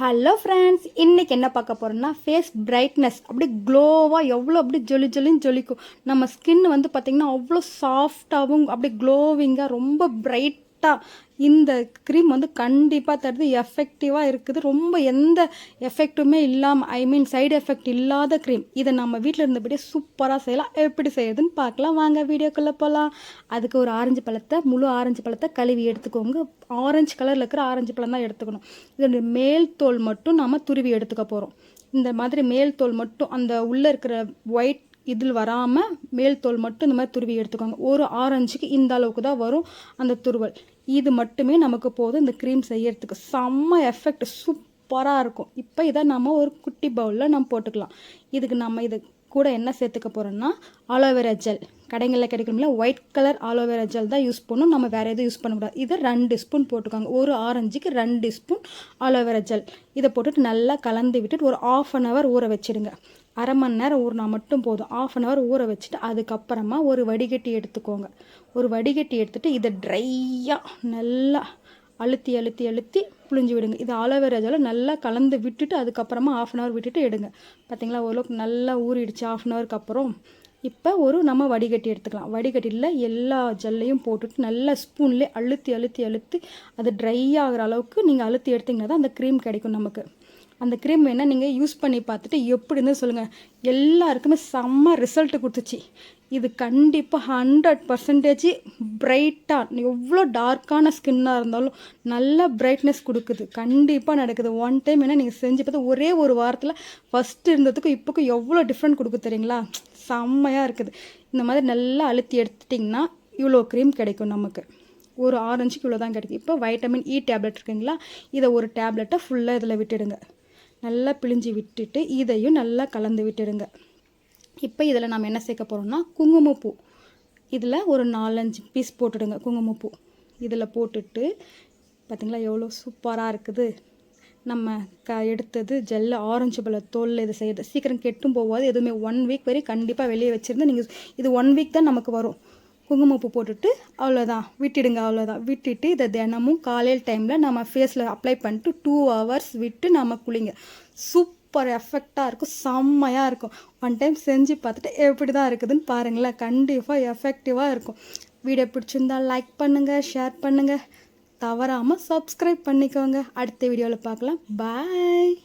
Hello friends இன்றைக்கி என்ன பார்க்க போகிறோம்னா ஃபேஸ் பிரைட்னஸ் அப்படியே க்ளோவாக எவ்வளோ அப்படியே ஜொலி ஜொலின்னு ஜொலிக்கும். நம்ம ஸ்கின் வந்து பார்த்திங்கன்னா அவ்வளோ சாஃப்டாகவும் அப்படியே க்ளோவிங்காக ரொம்ப கரெக்டாக இந்த க்ரீம் வந்து கண்டிப்பாக தருது எஃபெக்டிவாக இருக்குது. ரொம்ப எந்த எஃபெக்ட்டுமே இல்லாமல் ஐ மீன் சைடு எஃபெக்ட் இல்லாத க்ரீம் இதை நம்ம வீட்டில் இருந்தபடியே சூப்பராக செய்யலாம். எப்படி செய்யுதுன்னு பார்க்கலாம். வாங்க வீடியோக்குள்ளே போகலாம் அதுக்கு ஒரு ஆரஞ்சு பழத்தை முழு ஆரஞ்சு பழத்தை கழுவி எடுத்துக்கோங்க. ஆரஞ்சு கலரில் இருக்கிற ஆரஞ்சு பழம் தான் எடுத்துக்கணும். இதனுடைய மேல் தோல் மட்டும் நம்ம துருவி எடுத்துக்க போகிறோம் இந்த மாதிரி மேல் தோல் மட்டும் அந்த உள்ளே இருக்கிற ஒயிட் இதில் வராமல் மேல் தோல் மட்டும் இந்த மாதிரி துருவி எடுத்துக்கோங்க. ஒரு ஆரஞ்சுக்கு இந்த அளவுக்கு தான் வரும் அந்த துருவல். இது மட்டுமே நமக்கு போதும். இந்த க்ரீம் செய்யறதுக்கு செம்ம எஃபெக்ட் சூப்பராக இருக்கும். இப்போ இதை நம்ம ஒரு குட்டி பவுலில் நம்ம போட்டுக்கலாம். இதுக்கு நம்ம இது கூட என்ன சேர்த்துக்க போகிறோம்னா அலோவேரா ஜெல் கடைகளில் கிடைக்கணும்ல white colour aloe vera gel தான் யூஸ் பண்ணணும். நம்ம வேறு எதுவும் யூஸ் பண்ணக்கூடாது இதை ரெண்டு ஸ்பூன் போட்டுக்கோங்க. ஒரு ஆரஞ்சுக்கு ரெண்டு ஸ்பூன் ஆலோவேரா ஜெல் இதை போட்டுட்டு நல்லா கலந்து விட்டுட்டு ஒரு ஆஃப் அன் ஹவர் ஊற வச்சிடுங்க. அரை மணி நேரம் ஊறினா மட்டும் போதும். ஆஃப் அன் ஹவர் ஊற வச்சுட்டு அதுக்கப்புறமா ஒரு வடிகட்டி எடுத்துக்கோங்க. ஒரு வடிகட்டி எடுத்துகிட்டு இதை ட்ரையாக நல்லா அழுத்தி அழுத்தி அழுத்தி புழிஞ்சு விடுங்க. இது ஆலோவேரா ஜெல்லை நல்லா கலந்து விட்டுட்டு அதுக்கப்புறமா ஆஃப் அன் ஹவர் விட்டுட்டு எடுங்க. பார்த்தீங்களா ஓரளவுக்கு நல்லா ஊறிடுச்சு. ஆஃப் அன் ஹவருக்கு அப்புறம் இப்போ ஒரு நம்ம வடிகட்டி எடுத்துக்கலாம். வடிகட்டியில் எல்லா ஜல்லையும் போட்டுட்டு நல்லா ஸ்பூன்லேயே அழுத்தி அழுத்தி அழுத்தி அது ட்ரை ஆகிற அளவுக்கு நீங்கள் அழுத்தி எடுத்திங்கன்னா தான் அந்த க்ரீம் கிடைக்கும் நமக்கு. அந்த க்ரீம் வேணால் நீங்கள் யூஸ் பண்ணி பார்த்துட்டு எப்படி இருந்து சொல்லுங்கள் எல்லாருக்குமே செம்ம ரிசல்ட்டு கொடுத்துச்சு. இது கண்டிப்பாக ஹண்ட்ரட் பர்சன்டேஜ் பிரைட்டாக எவ்வளோ டார்க்கான ஸ்கின்னாக இருந்தாலும் நல்ல பிரைட்னஸ் கொடுக்குது. கண்டிப்பாக நடக்குது. ஒன் டைம் என்ன நீங்கள் செஞ்சு பார்த்து ஒரே ஒரு வாரத்தில் ஃபஸ்ட்டு இருந்ததுக்கும் இப்போக்கும் எவ்வளோ டிஃப்ரெண்ட் கொடுக்கு தெரியுங்களா? செம்மையாக இருக்குது. இந்த மாதிரி நல்லா அழுத்தி எடுத்துட்டிங்கன்னா இவ்வளோ க்ரீம் கிடைக்கும் நமக்கு. ஒரு ஆரஞ்சுக்கு இவ்வளோ தான் கிடைக்கும். இப்போ வைட்டமின் இ டேப்லெட் இருக்குங்களா? இதை ஒரு டேப்லெட்டை ஃபுல்லாக இதில் விட்டுடுங்க. நல்லா பிழிஞ்சு விட்டுட்டு இதையும் நல்லா கலந்து விட்டுடுங்க. இப்போ இதில் நம்ம என்ன சேர்க்க போகிறோம்னா குங்குமப்பூ. இதில் ஒரு நாலஞ்சு பீஸ் போட்டுடுங்க குங்குமப்பூ. இதில் போட்டுட்டு பார்த்திங்களா எவ்வளோ சூப்பராக இருக்குது. நம்ம க எடுத்தது ஜெல்ல ஆரஞ்சு பழ தோலில் இது செய்யுது சீக்கிரம் கெட்டும் போகாது. எதுவுமே ஒன் வீக் வரையும் கண்டிப்பாக வெளியே வச்சுருந்து நீங்கள் இது ஒன் வீக் தான் நமக்கு வரும். குங்குமப்பூ போட்டுட்டு அவ்வளோதான். விட்டுடுங்க அவ்வளோதான். விட்டுட்டு இதை தினமும் காலையில் டைமில் நம்ம ஃபேஸில் அப்ளை பண்ணிட்டு டூ ஹவர்ஸ் விட்டு நம்ம குளிங்க. சூப்பர் எஃபெக்டாக இருக்கும். செம்மையாக இருக்கும். ஒன் டைம் செஞ்சு பார்த்துட்டு எப்படி தான் இருக்குதுன்னு பாருங்களேன். கண்டிப்பாக எஃபெக்டிவாக இருக்கும். வீடியோ பிடிச்சிருந்தா லைக் பண்ணுங்கள் ஷேர் பண்ணுங்கள் தவறாமல் சப்ஸ்கிரைப் பண்ணிக்கோங்க. அடுத்த வீடியோவில் பார்க்கலாம். பாய்